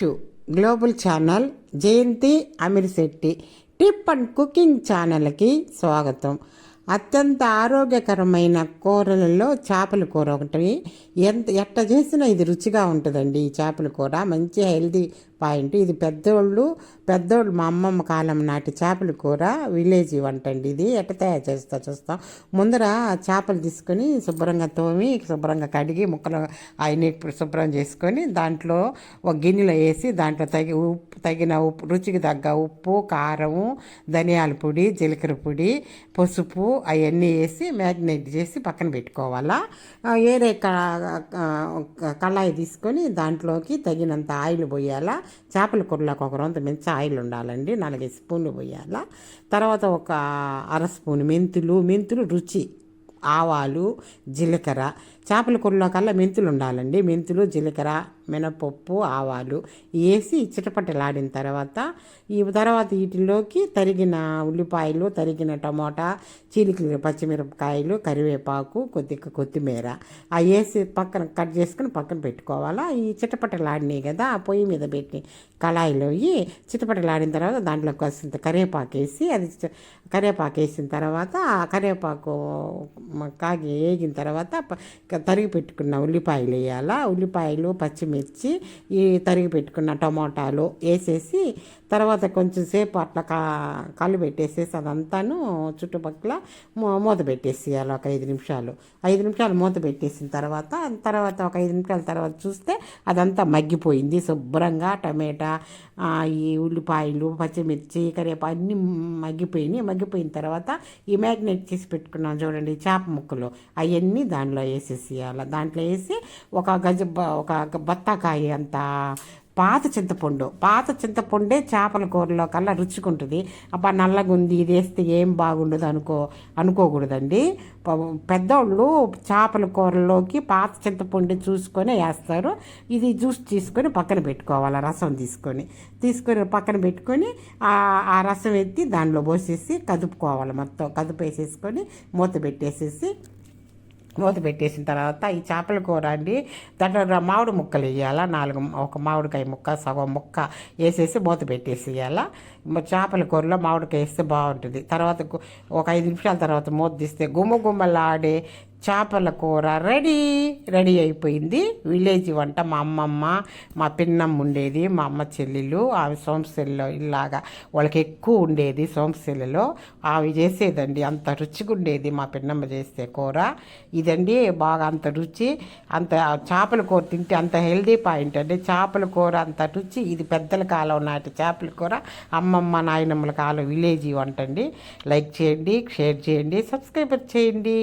To global channel Jayanthi Amirisetti tip and cooking ఛానల్కి స్వాగతం. అత్యంత ఆరోగ్యకరమైన కూరలలో చేపల కూర ఒకటి. ఎంత ఎట్ట చేసినా ఇది రుచిగా ఉంటుందండి ఈ చేపల కూర. మంచి హెల్దీ పాయింట్. ఇది పెద్దోళ్ళు పెద్దోళ్ళు మా అమ్మమ్మ కాలం నాటి చేపల కూర విలేజ్ వంట అండి ఇది. ఎట్ట తయారు చేస్తా చూస్తాం. ముందర చేపలు తీసుకొని శుభ్రంగా తోమి శుభ్రంగా కడిగి ముక్కలు అవన్నీ శుభ్రం చేసుకొని దాంట్లో ఒక గిన్నెలో వేసి దాంట్లో తగి ఉప్పు తగిన ఉప్పు రుచికి తగ్గ ఉప్పు కారము ధనియాల పొడి జీలకర్ర పొడి పసుపు అవన్నీ వేసి మ్యాగ్నేట్ చేసి పక్కన పెట్టుకోవాలా. వేరే కళాయి తీసుకొని దాంట్లోకి తగినంత ఆయిల్ పోయాలా. చేపల కూరలోకి ఒక రొంత మించి ఆయిల్ ఉండాలండి నాలుగైదు స్పూన్లు పోయాల. తర్వాత ఒక అర స్పూన్ మెంతులు మెంతులు రుచి ఆవాలు జీలకర్ర. చేపల కూరలో కల్లా మెంతులు ఉండాలండి మెంతులు జీలకర్ర మినపప్పు ఆవాలు వేసి చిటపటలాడిన తర్వాత ఈ తర్వాత వీటిలోకి తరిగిన ఉల్లిపాయలు తరిగిన టమోటా చీలికలు పచ్చిమిరపకాయలు కరివేపాకు కొద్దిగా కొత్తిమీర అవి వేసి పక్కన కట్ చేసుకుని పక్కన పెట్టుకోవాలా? ఈ చిటపటలాడినాయి కదా ఆ పొయ్యి మీద పెట్టి కళాయిలో ఇవి చిటపటలాడిన తర్వాత దాంట్లో కాసింత కరివేపాకు వేసి అది కరివేపాకు వేసిన తర్వాత ఆ కరివేపాకు కాగి వేగిన తర్వాత ప- తరిగి పెట్టుకున్న ఉల్లిపాయలు వేయాలా? ఉల్లిపాయలు మిర్చి ఈ తరిగి పెట్టుకున్న టమోటాలు వేసేసి తర్వాత కొంచెం సేపు అట్లా కా కళ్ళు పెట్టేసేసి అదంతాను చుట్టుపక్కల మూ- మూత పెట్టేసేయాలి ఒక ఐదు నిమిషాలు. ఐదు నిమిషాలు మూత పెట్టేసిన తర్వాత తర్వాత ఒక ఐదు నిమిషాల తర్వాత చూస్తే అదంతా మగ్గిపోయింది శుభ్రంగా. టమాటా ఈ ఉల్లిపాయలు పచ్చిమిర్చి కరివేపా అన్నీ మగ్గిపోయినాయి. మగ్గిపోయిన తర్వాత ఈ మ్యాగ్నేట్ చేసి పెట్టుకున్నాం చూడండి చేప ముక్కలు. అవన్నీ దాంట్లో వేసేసేయాలి. దాంట్లో వేసి ఒక గజ బ- ఒక బత్తాకాయ అంత పాత చింతపండు పాత చింతపండే చేపల కూరలో కల్లా రుచికుంటుంది. అబ్బా నల్లగుంది ఇది వేస్తే ఏం బాగుండదు అనుకో అనుకోకూడదండి. పెద్దోళ్ళు చేపల కూరలోకి పాత చింతపండు చూసుకొని వేస్తారు. ఇది జ్యూస్ తీసుకొని పక్కన పెట్టుకోవాలి రసం తీసుకొని. తీసుకొని పక్కన పెట్టుకొని ఆ ఆ రసం ఎత్తి దానిలో పోసేసి కదుపుకోవాలి మొత్తం. కదుపేసేసుకొని మూత పెట్టేసేసి మూత పెట్టేసిన తర్వాత ఈ చేపల కూర అండి. దాంట్లో మామిడి ముక్కలు వేయాలా? నాలుగు ఒక మామిడికాయ ముక్క సగం ముక్క వేసేసి మూత పెట్టేసి వేయాలా చేపల కూరలో మామిడికాయ వేస్తే బాగుంటుంది. తర్వాత ఒక ఐదు నిమిషాల తర్వాత మూత తీస్తే గుమ్మ గుమ్మలాడే చేపల కూర రెడీ. రెడీ అయిపోయింది. విలేజ్ వంట మా అమ్మమ్మ మా పిన్నమ్మ ఉండేది మా అమ్మ చెల్లెలు ఆమె సోమశెల్లో ఇలాగా వాళ్ళకి ఎక్కువ ఉండేది సోమశెల్లలో ఆమె చేసేదండి అంత రుచిగా ఉండేది మా పిన్నమ్మ చేస్తే కూర. ఇదండి బాగా అంత రుచి అంత చేపల కూర తింటే అంత హెల్దీ పాయింట్ అండి. చేపల కూర అంత రుచి ఇది పెద్దల కాలం నాటి చేపల కూర. అమ్మమ్మ నాయనమ్మల కాలం విలేజ్ వంట అండి. లైక్ చేయండి షేర్ చేయండి సబ్స్క్రైబర్ చేయండి.